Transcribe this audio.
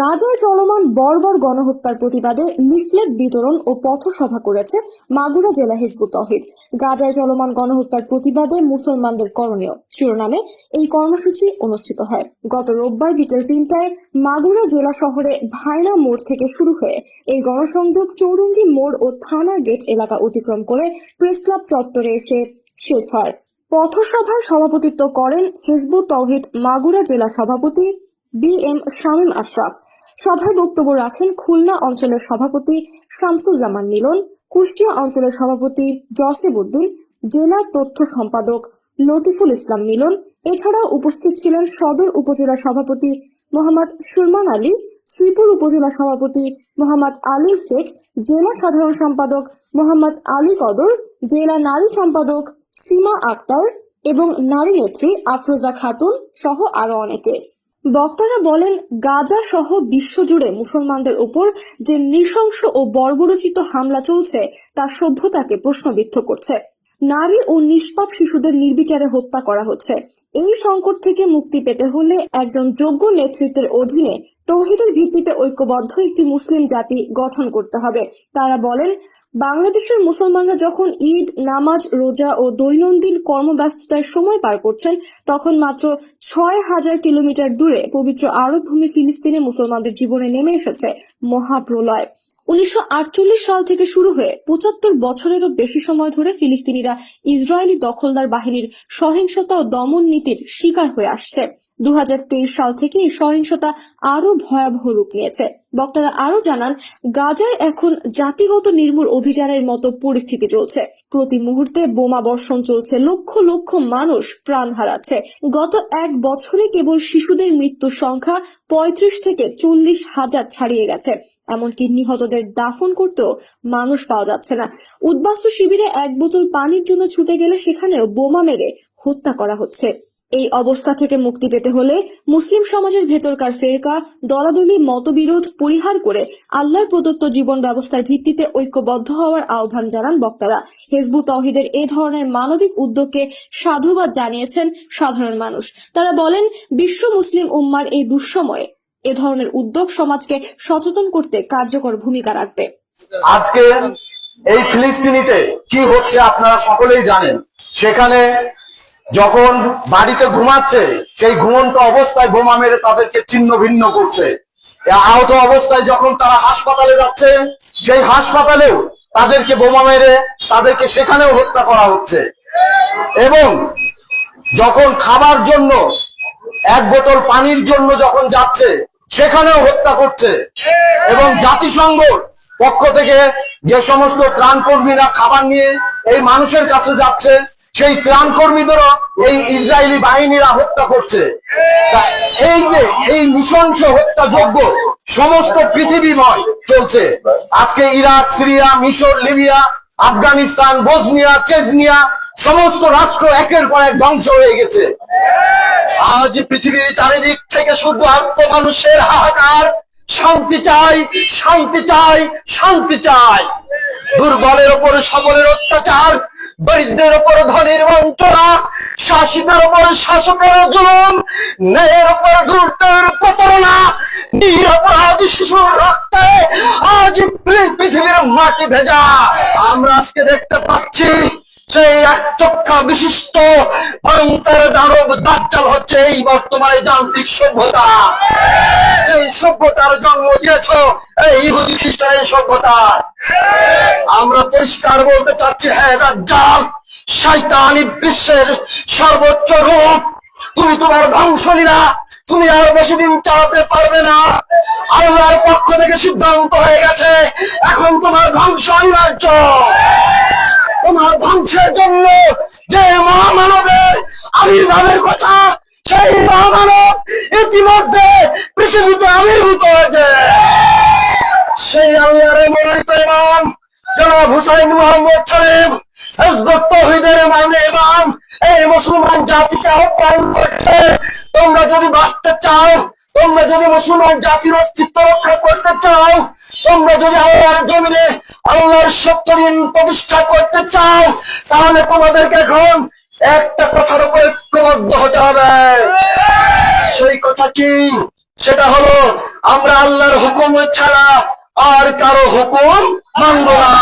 গাজায় চলমান বর্বর গণহত্যার প্রতিবাদে লিফলেট বিতরণ ও পথসভা করেছে মাগুরা জেলা হিজবুত তহিদ। গাজায় চলমান গণহত্যার প্রতিবাদে মুসলমানদের করণীয়। শিরোনামে এই কর্মসূচি অনুষ্ঠিত হয়। গত রোববার বিকেল তিনটায় মাগুরা জেলা শহরে ভাইনা মোড় থেকে শুরু হয়ে এই গণসংযোগ চৌরঙ্গি মোড় ও থানা গেট এলাকা অতিক্রম করে প্রেস ক্লাব চত্বরে এসে শেষ হয়। পথসভায় সভাপতিত্ব করেন হিজবুত তহিদ মাগুরা জেলা সভাপতি বি এম শামীম আশরাফ। সভায় বক্তব্য রাখেন খুলনা অঞ্চলের সভাপতি শামসুজ্জামান মিলন, কুষ্টিয়া অঞ্চলের সভাপতি জসিব উদ্দিন, জেলা তথ্য সম্পাদক লতিফুল ইসলাম মিলন, এছাড়াও উপস্থিত ছিলেন সদর উপজেলা সভাপতি মোহাম্মদ সুরমান আলী, শ্রীপুর উপজেলা সভাপতি মোহাম্মদ আলিম শেখ, জেলা সাধারণ সম্পাদক মোহাম্মদ আলী কদর, জেলা নারী সম্পাদক সীমা আক্তার এবং নারী নেত্রী আফরোজা খাতুন সহ আরও অনেকে। বক্তারা বলেন গাজা সহ বিশ্বজুড়ে মুসলমানদের উপর যে নৃশংস ও বর্বরচিত হামলা চলছে তা সভ্যতাকে প্রশ্নবিদ্ধ করছে। নারী ও নিষ্পাপ শিশুদের নির্বিচারে হত্যা করা হচ্ছে। এই সংকট থেকে মুক্তি পেতে হলে একজন যোগ্য নেতৃত্বের অধীনে তৌহিদের ভিত্তিতে ঐক্যবদ্ধ একটি মুসলিম জাতি গঠন করতে হবে। তারা বলেন, বাংলাদেশের মুসলমানরা যখন ঈদ, নামাজ, রোজা ও দৈনন্দিন কর্মব্যস্ততায় সময় পার করছেন, তখন মাত্র ছয় হাজার কিলোমিটার দূরে পবিত্র আরব ভূমি ফিলিস্তিনে মুসলমানদের জীবনে নেমে এসেছে মহাপ্রলয়। উনিশশো আটচল্লিশ সাল থেকে শুরু হয়ে পঁচাত্তর বছরেরও বেশি সময় ধরে ফিলিস্তিনিরা ইসরায়েলি দখলদার বাহিনীর সহিংসতা ও দমন নীতির শিকার হয়ে আসছে। দু হাজার তেইশ সাল থেকে সহিংসতা আরও ভয়াবহ রূপ নিয়েছে। বক্তারা আরও জানান, গাজায় এখন জাতিগত নির্মূল অভিযানের মতো পরিস্থিতি চলছে। প্রতি মুহূর্তে বোমা বর্ষণ চলছে, লক্ষ লক্ষ মানুষ প্রাণ হারাচ্ছে। গত এক বছরে কেবল শিশুদের মৃত্যুর সংখ্যা পঁয়ত্রিশ থেকে চল্লিশ হাজার ছাড়িয়ে গেছে। এমনকি নিহতদের দাফন করতেও মানুষ পাওয়া যাচ্ছে না। উদ্বাস্তু শিবিরে এক বোতল পানির জন্য ছুটে গেলে সেখানেও বোমা মেরে হত্যা করা হচ্ছে। এই অবস্থা থেকে মুক্তি পেতে হলে মুসলিম সমাজের ভেতরকার ফেরকা, দলাদলি, মতবিরোধ পরিহার করে আল্লাহর প্রদত্ত জীবন ব্যবস্থার ভিত্তিতে ঐক্যবদ্ধ হওয়ার আহ্বান জানান বক্তারা। হেজবু তহিদের এ ধরনের মানবিক উদ্যোগকে সাধুবাদ জানিয়েছেন সাধারণ মানুষ। তারা বলেন, বিশ্ব মুসলিম উম্মার এই দুঃসময়ে এ ধরনের উদ্যোগ সমাজকে সচেতন করতে কার্যকর ভূমিকা রাখবে। আজকে এই ফিলিস্তিনিতে কি হচ্ছে আপনারা সকলেই জানেন। সেখানে যখন বাড়িতে ঘুমাচ্ছে, সেই ঘুমন্ত অবস্থায় বোমা মেরে তাদেরকে ছিন্ন ভিন্ন করছে। আহত অবস্থায় যখন তারা হাসপাতালে যাচ্ছে, সেই হাসপাতালেও তাদেরকে বোমা মেরে তাদেরকে সেখানেও হত্যা করা হচ্ছে। এবং যখন খাবার জন্য, এক বোতল পানির জন্য যখন যাচ্ছে, সেখানেও হত্যা করছে। এবং জাতিসংঘ পক্ষ থেকে যে সমস্ত ত্রাণ কর্মীরা খাবার নিয়ে এই মানুষের কাছে যাচ্ছে সেই ত্রাণ কর্মীদেরও এই ইসরায়েলি বাহিনীরা হত্যা করছে। এই যে, এই নৃশংস হত্যাযোগ্য সমস্ত পৃথিবীময় চলছে। আজকে ইরাক, সিরিয়া, মিশর, লিবিয়া, আফগানিস্তান, বসনিয়া চেজনিয়া সমস্ত রাষ্ট্র একের পর এক ধ্বংস হয়ে গেছে। আজ পৃথিবীর চারিদিক থেকে শুধু আত্ম মানুষের হাহাকার। শান্তি চাই শান্তি চাই শান্তি চাই। দুর্বলের ওপর সবলের অত্যাচার দরিদ্রের উপর ধনীর বঞ্চনা শাসিতের উপর শাসকের জুলুম, ন্যায়ের ওপর ধূর্তের প্রতারণা, নিরপরাধ শিশুর রক্তে আজ পৃথিবীর মাটি ভেজা। আমরা আজকে দেখতে পাচ্ছি সেই এক চক্ষা বিশিষ্ট ভয়ঙ্কর দানব দাজ্জাল হচ্ছে এই বর্তমানে যান্ত্রিক সভ্যতা। সভ্যতার জন্ম দিয়েছ, এই ইহুদি খ্রিস্টানের সভ্যতা। আমরা পরিষ্কার বলতে চাচ্ছি হ্যাঁ দাজ্জাল শয়তানি বিশ্বের সর্বোচ্চ রূপ। তুমি তোমার ধ্বংসলীলা, তুমি আর বেশি দিন চালাতে পারবে না। আল্লাহর পক্ষ থেকে সিদ্ধান্ত হয়ে গেছে, এখন তোমার ধ্বংস অনিবার্য। তোমার ধ্বংসের জন্য যে মহামানবের আবির্ভাবের কথা, সেই মহামানব ইতিমধ্যে পৃথিবীতে আবির্ভূত হয়েছে সেই আল্লাহর মনোনীত ইমাম, জনাব হুসাইন মোহাম্মদ সালেম তোমরা যদি বাঁচতে চাও, তোমরা যদি মুসলমান জাতির অস্তিত্ব করতে চাও, তোমরা যদি আল্লাহর জমিনে আল্লাহর সত্য দিন প্রতিষ্ঠা করতে চাও, তাহলে তোমাদেরকে এখন একটা কথার উপর ঐক্যবদ্ধ হতে হবে। সেই কথা কি? সেটা হলো, আমরা আল্লাহর হুকুম ছাড়া আর কারও হুকুম মানব না।